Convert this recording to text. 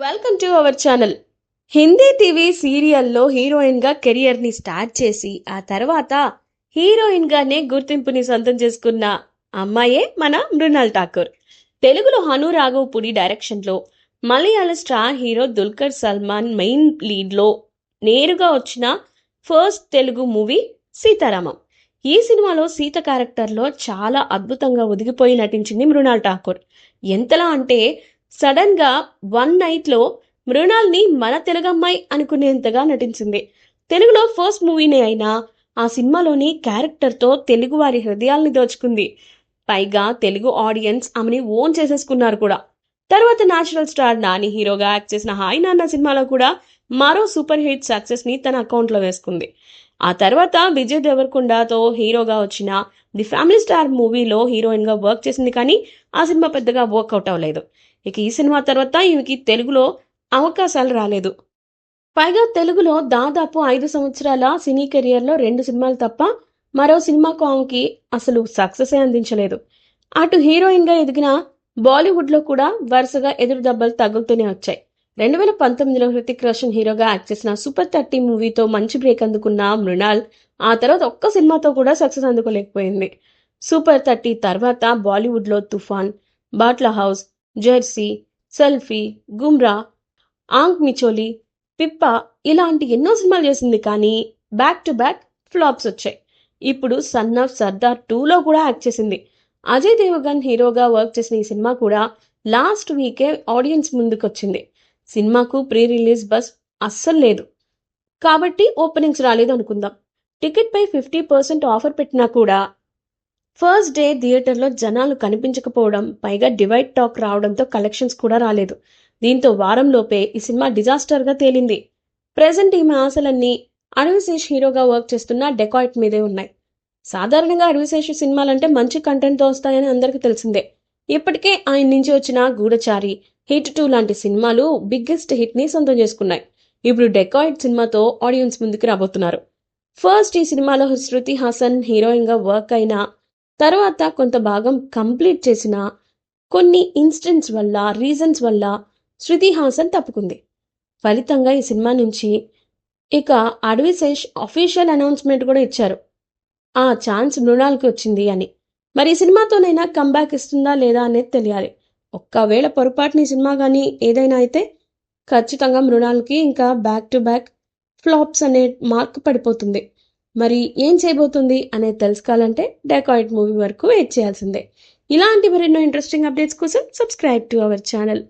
Welcome to our channel. Hindi TV సీరియల్లో హీరోయిన్గా కెరియర్ని స్టార్ట్ చేసి ఆ తర్వాత హీరోయిన్గానే గుర్తింపుని సొంతం చేసుకున్న అమ్మాయే మన మృణాల్ ఠాకూర్. తెలుగులో హను రాఘవపుడి డైరెక్షన్లో Malayala star hero Dulquer Salmaan main లీడ్లో నేరుగా వచ్చిన ఫస్ట్ తెలుగు మూవీ సీతారామం. ఈ సినిమాలో సీత క్యారెక్టర్లో చాలా అద్భుతంగా ఒదిగిపోయి నటించింది మృణాల్ ఠాకూర్. ఎంతలా అంటే సడన్గా వన్ నైట్లో మృణాల్ని మన తెలుగమ్మాయి అనుకునేంతగా నటించింది. తెలుగులో ఫస్ట్ మూవీనే అయినా ఆ సినిమాలోని క్యారెక్టర్తో తెలుగు వారి హృదయాల్ని దోచుకుంది. పైగా తెలుగు ఆడియన్స్ ఆమెని ఓన్ చేసేసుకున్నారు కూడా. తర్వాత నేచురల్ స్టార్ నాని హీరోగా యాక్ట్ చేసిన హాయ్ నాన్న సినిమాలో కూడా మరో సూపర్ హిట్ సక్సెస్ని తన అకౌంట్లో వేసుకుంది. ఆ తర్వాత విజయ్ దేవరకొండతో హీరోగా వచ్చిన ది ఫ్యామిలీ స్టార్ మూవీలో హీరోయిన్గా వర్క్ చేసింది కానీ ఆ సినిమా పెద్దగా వర్కౌట్ అవ్వలేదు. ఇక ఈ సినిమా తర్వాత ఈమెకి తెలుగులో అవకాశాలు రాలేదు. పైగా తెలుగులో దాదాపు ఐదు సంవత్సరాల సినీ కెరియర్లో రెండు సినిమాలు తప్ప మరో సినిమాకు ఆమెకి అసలు సక్సెస్ అందించలేదు. అటు హీరోయిన్గా ఎదిగిన బాలీవుడ్లో కూడా వరుసగా ఎదురు దెబ్బలు తగులుతూనే వచ్చాయి. రెండు వేల పంతొమ్మిదిలో హృతిక్ రోషన్ హీరోగా యాక్ట్ చేసిన సూపర్ థర్టీ మూవీతో మంచి బ్రేక్ అందుకున్న మృణాల్ ఆ తర్వాత ఒక్క సినిమాతో కూడా సక్సెస్ అందుకోలేకపోయింది. సూపర్ థర్టీ తర్వాత బాలీవుడ్లో Toofan Batla House Jersey Selfie Gumraah Aankh Micholi Pippa ఇలాంటి ఎన్నో సినిమాలు చేసింది కానీ బ్యాక్ టు బ్యాక్ ఫ్లాప్స్ వచ్చాయి. ఇప్పుడు సన్ ఆఫ్ సర్దార్ టూలో కూడా యాక్ట్ చేసింది. అజయ్ దేవగన్ హీరోగా వర్క్ చేసిన ఈ సినిమా కూడా లాస్ట్ వీకే ఆడియన్స్ ముందుకొచ్చింది. సినిమాకు ప్రీ రిలీజ్ బస్ అస్సలు లేదు. కాబట్టి ఓపెనింగ్స్ రాలేదు అనుకుందాం. టికెట్ పై ఫిఫ్టీ పర్సెంట్ ఆఫర్ పెట్టినా కూడా ఫస్ట్ డే థియేటర్లో జనాలు కనిపించకపోవడం పైగా డివైడ్ టాక్ రావడంతో కలెక్షన్స్ కూడా రాలేదు. దీంతో వారంలోపే ఈ సినిమా డిజాస్టర్గా తేలింది. ప్రెసెంట్ ఈమె ఆశలన్నీ అడవిశేష్ హీరోగా వర్క్ చేస్తున్న డెకాయిట్ మీదే ఉన్నాయి. సాధారణంగా అడవిశేష్ సినిమాలంటే మంచి కంటెంట్తో వస్తాయని అందరికీ తెలిసిందే. ఇప్పటికే ఆయన నుంచి వచ్చిన గూఢచారి హిట్ టూ లాంటి సినిమాలు బిగ్గెస్ట్ హిట్ని సొంతం చేసుకున్నాయి. ఇప్పుడు డెకాయిట్ సినిమాతో ఆడియన్స్ ముందుకు రాబోతున్నారు. ఫస్ట్ ఈ సినిమాలో శృతి హాసన్ హీరోయిన్గా వర్క్ అయిన తర్వాత కొంత భాగం కంప్లీట్ చేసిన కొన్ని ఇన్స్టెంట్స్ వల్ల రీజన్స్ వల్ల శృతి హాసన్ తప్పుకుంది. ఫలితంగా ఈ సినిమా నుంచి ఇక అడవిశేష్ అఫీషియల్ అనౌన్స్మెంట్ కూడా ఇచ్చారు. ఆ ఛాన్స్ మృణాల్కి వచ్చింది అని. మరి ఈ సినిమాతోనైనా కంబ్యాక్ ఇస్తుందా లేదా అనేది తెలియాలి. ఒక్కవేళ పొరపాటుని సినిమా కానీ ఏదైనా అయితే ఖచ్చితంగా మృణాల్కి ఇంకా బ్యాక్ టు బ్యాక్ ఫ్లాప్స్ అనే మార్క్ పడిపోతుంది. మరి ఏం చేయబోతుంది అనేది తెలుసుకోవాలంటే డెకాయిట్ మూవీ వరకు వెయిట్ చేయాల్సిందే. ఇలాంటి మరెన్నో ఇంట్రెస్టింగ్ అప్డేట్స్ కోసం సబ్స్క్రైబ్ టు అవర్ ఛానల్